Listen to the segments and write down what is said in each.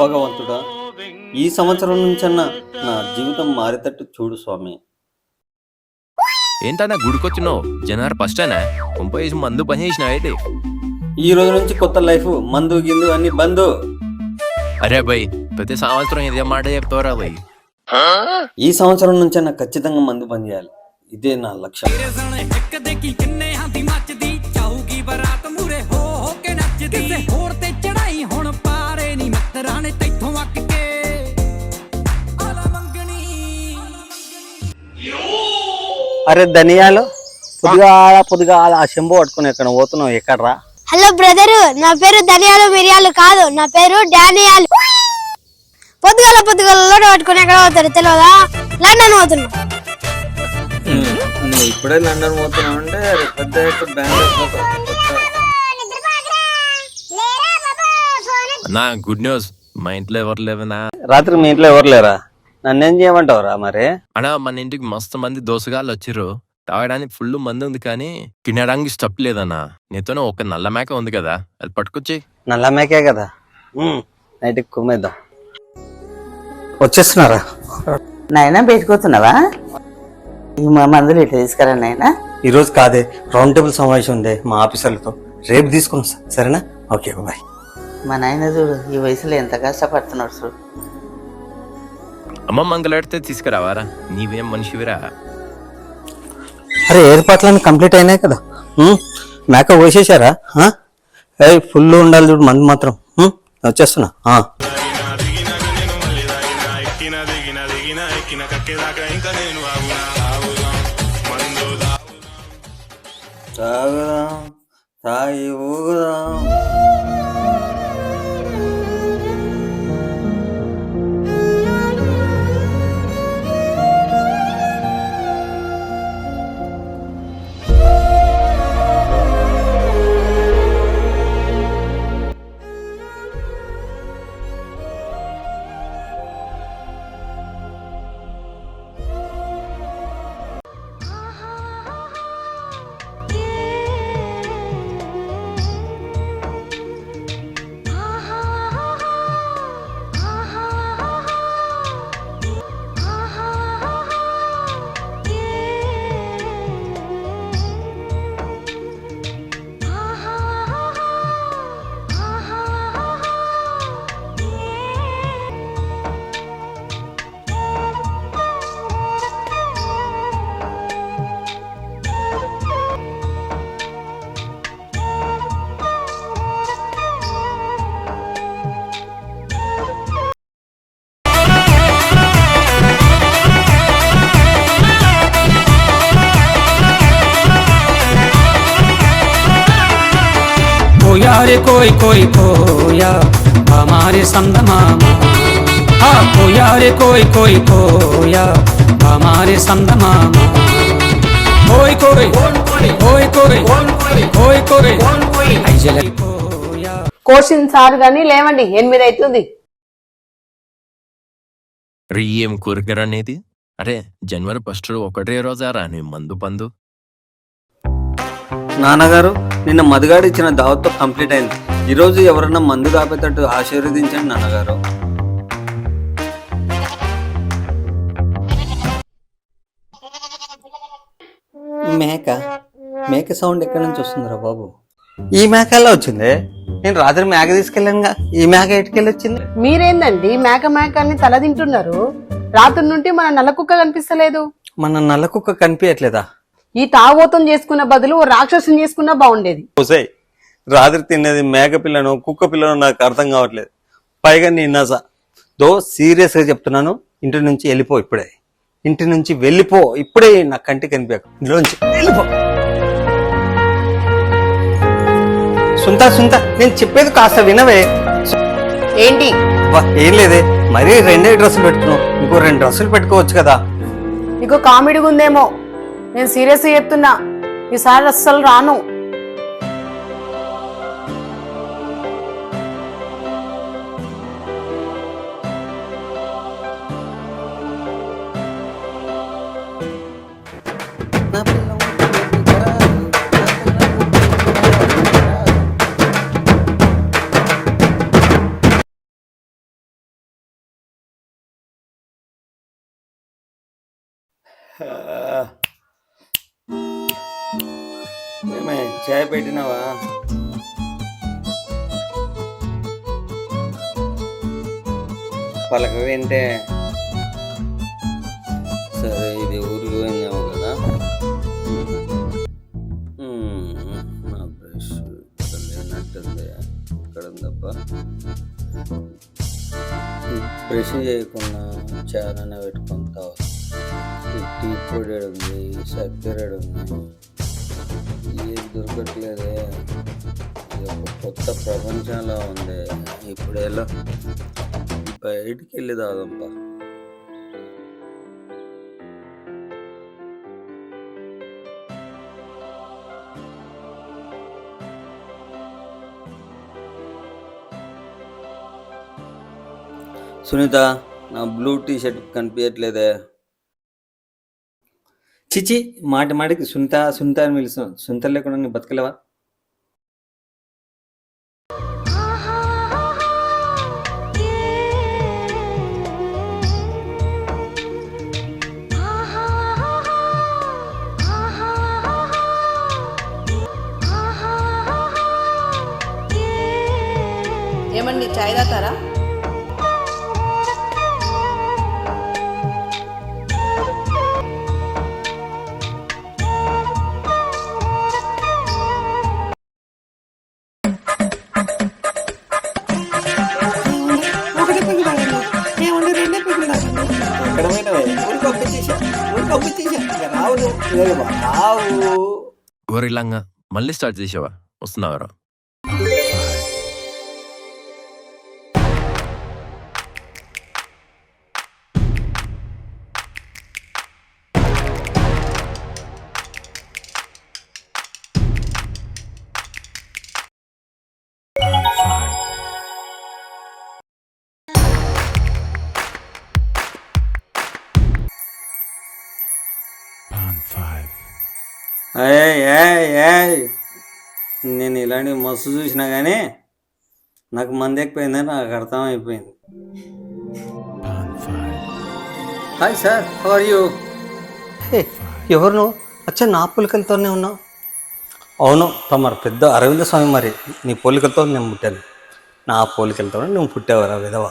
భగవంతుడా? ఈ సంవత్సరం నుంచన్నా నా జీవితం మారేటట్టు చూడు స్వామి. ఏంటన్నా గుడికొచ్చినావు? జనవరి ఫస్ట్ అయినా కొంప వేసి మందు పని చేసినావు ఏంటి? ఈ రోజు నుంచి కొత్త లైఫ్ మందు గిందు అన్ని బంద్. అరే భయ్ ప్రతి సంవత్సరం ఇదే మాట చెప్తావరా భయ్ ఈ సంవత్సరం నుంచన్నా ఖచ్చితంగా మందు బంద్ చేయాలి. ఇదే నా లక్ష్యం. అరే ధనియాలు? పొద్దుగాల పొద్దుగాల ఆ చెంబు పట్టుకుని ఎక్కడ పోతున్నావు? ఎక్కడరా? హలో బ్రదరు నా పేరు ధనియాలు మిరియాలు కాదు. నా పేరు డానియాలు. పొద్దుగాల పొద్దుగాల లోటు పట్టుకుని ఎక్కడ పోతాడు తెలియదా లండన్ పోతున్నా. నువ్వు ఇప్పుడే లండన్ పోతున్నావు అంటే పెద్ద బెంగళూరు నా గుడ్ న్యూస్ మా ఇంట్లో ఎవరు లేవనా? రాత్రి మీ ఇంట్లో ఎవరు లేరా? నన్ను ఏం చేయమంటావురా మరి? అన్నా మన ఇంటికి మస్తు మంది దోసగాళ్ళు వచ్చిర్రు. తాగడానికి ఫుల్ మంది ఉంది కానీ తినడానికి స్టప్ లేదన్నా. నీతోనే ఒక నల్ల మేక ఉంది కదా అది పట్టుకొచ్చి నల్ల మేకే కదా? నైట్కి కుమ్మేద్దాం. వచ్చేస్తున్నారా? నాయనా పెట్టుకోతున్నావా ఈ మా మందులు ఇట్లా తీసుకురా నాయనా. ఈరోజు కాదే రౌండ్ టేబుల్ సమావేశం ఉంది మా ఆఫీసర్లతో. రేపు తీసుకుని వస్తా సరేనా? Okay bye. మా నాయన చూడు ఈ వయసులో ఎంత కష్టపడుతున్నాడు చూడు. అమ్మ మంగళాడితే తీసుకురావారా? నీవేం మనిషివిరా? అరే ఏర్పాట్లన్నీ కంప్లీట్ అయినాయి కదా. మేక పోసేసారా ఫుల్ ఉండాలి చూడు మంది మాత్రం. వచ్చేస్తున్నా. ఆ. తాగుదాం తాగి ఊగుదాం. खोया रे कोई कोई खोया हमारे संदमामा हाँ खोया रे कोई कोई खोया हमारे संदमामा कोई कोई कोई कोई कोई कोई आई जले खोया కోషన్ సార్ గాని లేవండి ఎనిమిది అవుతుంది రీ ఏం కోరికరా అనేది అరే జనవరి ఫస్ట్ ఒకటే రోజారా నీ మందు పందు నాన్నగారు నిన్న మధుగాడు ఇచ్చిన దావత్తో కంప్లీట్ అయింది. ఈరోజు ఎవరన్నా మందు కాపేటట్టు ఆశీర్వదించండి నాన్నగారు. మేక మేక సౌండ్ ఎక్కడి నుంచి వస్తుందిరా బాబు? ఈ మేక ఎలా వచ్చింది. నేను రాత్రి మేక తీసుకెళ్ళానుగా. ఈ మేక ఎటుకెళ్ళి వచ్చింది మీరేందండి మేక మేక అని తల తింటున్నారు? రాత్రి నుండి మన నల్ల కుక్క కనిపిస్తలేదు. మన నల్ల కుక్క కనిపించట్లేదా ఈ తాగోతం చేసుకున్న బదులు ఓ రాక్షసుని చేసుకున్నా బాగుండేది. ఒసేయ్ రాత్రి తినేది మేక పిల్లను కుక్క పిల్లను నాకు అర్థం కావట్లేదు. పైగా నీ నస. దో సీరియస్గా చెప్తున్నాను ఇంటి నుంచి వెళ్ళిపో ఇప్పుడే. ఇంటి నుంచి వెళ్ళిపో ఇప్పుడే నా కంటి కనిపించకు ఇంట్లోంచి వెళ్ళిపో. సుంతా సుంతా నేను చెప్పేది కాస్త వినవే. ఏంటి? వా, ఏం లేదే మరీ రెండే డ్రెస్సులు పెట్టుకున్నావు. ఇంకో రెండు డ్రెస్సులు పెట్టుకోవచ్చు కదా. నీకు కామెడీగా ఉందేమో నేను సీరియస్ చెప్తున్నా. ఈసారి అస్సలు రాను. ఏమే చాయ్ పెట్టినావా? పలక వింటే సరే ఇది ఊరికి పోయిందేమో కదా. నా బ్రష్ ఇక్కడ లేనట్టుంది ఇక్కడ ఉందప్ప బ్రష్ చేయకుండా చాలానే పెట్టుకొని తాగు టీ పొడి ఉంది చక్కెర ఉంది ఏది దొరకట్లేదే. ఇది ఒక కొత్త ప్రపంచంలో ఉంది. ఇప్పుడు ఎలా బయటికి వెళ్ళి తాగంపా సునీత నా బ్లూ టీ షర్ట్ కనిపించట్లేదే చిచి మాటి మాటికి సునీత సునీత అని పిలుస్తాం సునీత లేకుండా నీ బతకలేవా ఏమండి చాయ్ తాతారా ఊరికి పంపించేసా. రావు రావు. మళ్ళీ స్టార్ట్ చేసావా వస్తున్నావరా ఏయ్. నేను ఇలాంటి మస్తు చూసినా కానీ నాకు మంది ఎక్కువైందని నాకు అర్థమైపోయింది. హాయ్ సార్ ఆర్ యూ ఎవరు నువ్వు అచ్చా నా పోలికలతోనే ఉన్నావు? అవును తమరు పెద్ద అరవింద స్వామి మరి. నీ పోలికలతో నేను పుట్టాను. నా పోలికలతో నువ్వు పుట్టావరా విధవా?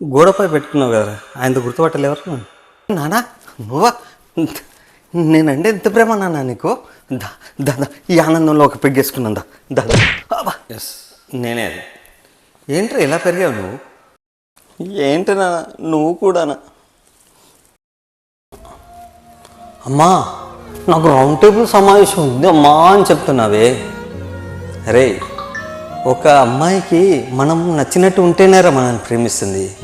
గోడపై పెట్టుకున్నావు కదా ఆయనతో గుర్తుపట్టలేవరు నానా నువ్వా? నేనంటే ఎంత ప్రేమ నాన్న నీకు? దా దా దా, ఈ ఆనందంలో ఒక పెగ్గేసుకున్నాను దా దా దా. ఎస్ నేనే అది. ఏంట్రా ఇలా పెరిగావు నువ్వు? ఏంటి నాన్న? నువ్వు కూడానా? అమ్మా నాకు రౌండ్ టేబుల్ సమావేశం ఉంది అమ్మా అని చెప్తున్నావే. అరే ఒక అమ్మాయికి మనం నచ్చినట్టు ఉంటేనేరా మనల్ని ప్రేమిస్తుంది.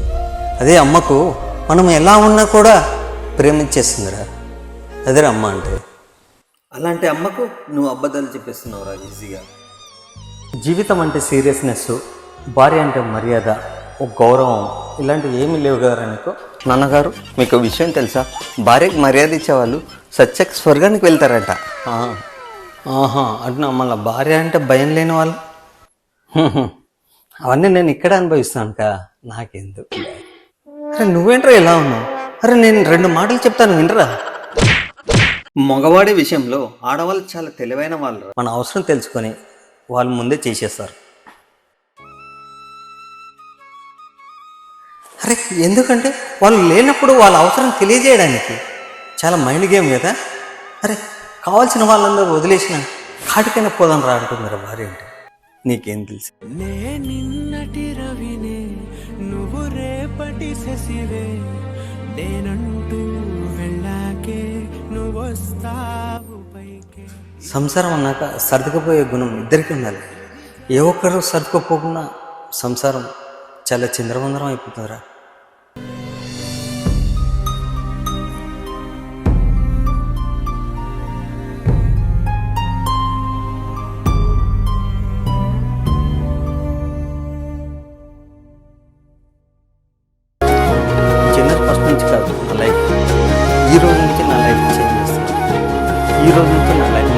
అదే అమ్మకు మనం ఎలా ఉన్నా కూడా ప్రేమించేస్తుందిరా. అదేరా అమ్మ అంటే. అలాంటి అమ్మకు నువ్వు అబద్ధాలు చెప్పేస్తున్నావురా ఈజీగా. జీవితం అంటే సీరియస్నెస్ భార్య అంటే మర్యాద ఒక గౌరవం ఇలాంటివి ఏమీ లేవు కదరా నీకు? నాన్నగారు మీకు విషయం తెలుసా? భార్యకి మర్యాద ఇచ్చేవాళ్ళు సత్యక్ స్వర్గానికి వెళ్తారంట. ఆహా అట్లా మళ్ళీ భార్య అంటే భయం లేని వాళ్ళు. అవన్నీ నేను ఇక్కడ అనుభవిస్తాను కా నాకెందుకు? అరే నువ్వేంట్రా ఎలా ఉన్నావు? అరే నేను రెండు మాటలు చెప్తాను వినరా? మగవాడి విషయంలో ఆడవాళ్ళు చాలా తెలివైన వాళ్ళు మన అవసరం తెలుసుకొని వాళ్ళు ముందే చేసేస్తారు. అరే ఎందుకంటే వాళ్ళు లేనప్పుడు వాళ్ళ అవసరం తెలియజేయడానికి చాలా మైండ్ గేమ్ కదా. అరే కావాల్సిన వాళ్ళందరూ వదిలేసిన కాటికైనా పోదాం రా అంటున్నారు భార్య అంటే. నీకేం తెలుసు? నిన్నటి రవినే నువ్వు రేపటి శశివే నేనంటూ సంసారం అన్నాక సర్దుకుపోయే గుణం ఇద్దరికీ ఉండాలి. ఏ ఒక్కరు సర్దుకుపోకుండా సంసారం చాలా చిందరవందరం అయిపోతుందిరా. ఈ రోజు నుంచి నా లైఫ్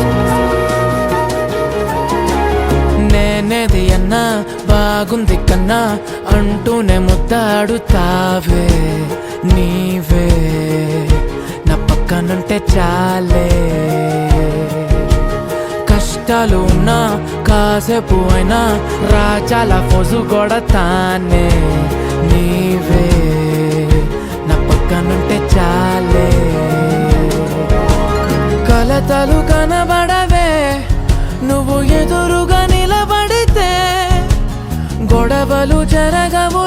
నేనేది అన్నా బాగుంది కన్నా అంటూనే ముద్దాడుతావే నీవే. పక్కనుంటే చాలే. కష్టాలు ఉన్నా కాసేపు అయినా రాజాల ఫోజు తానే నీవే. నా పక్కనుంటే చాలే. కలతలు కనబడవే. నువ్వు ఎదురుగా నిలబడితే గొడవలు జరగవు.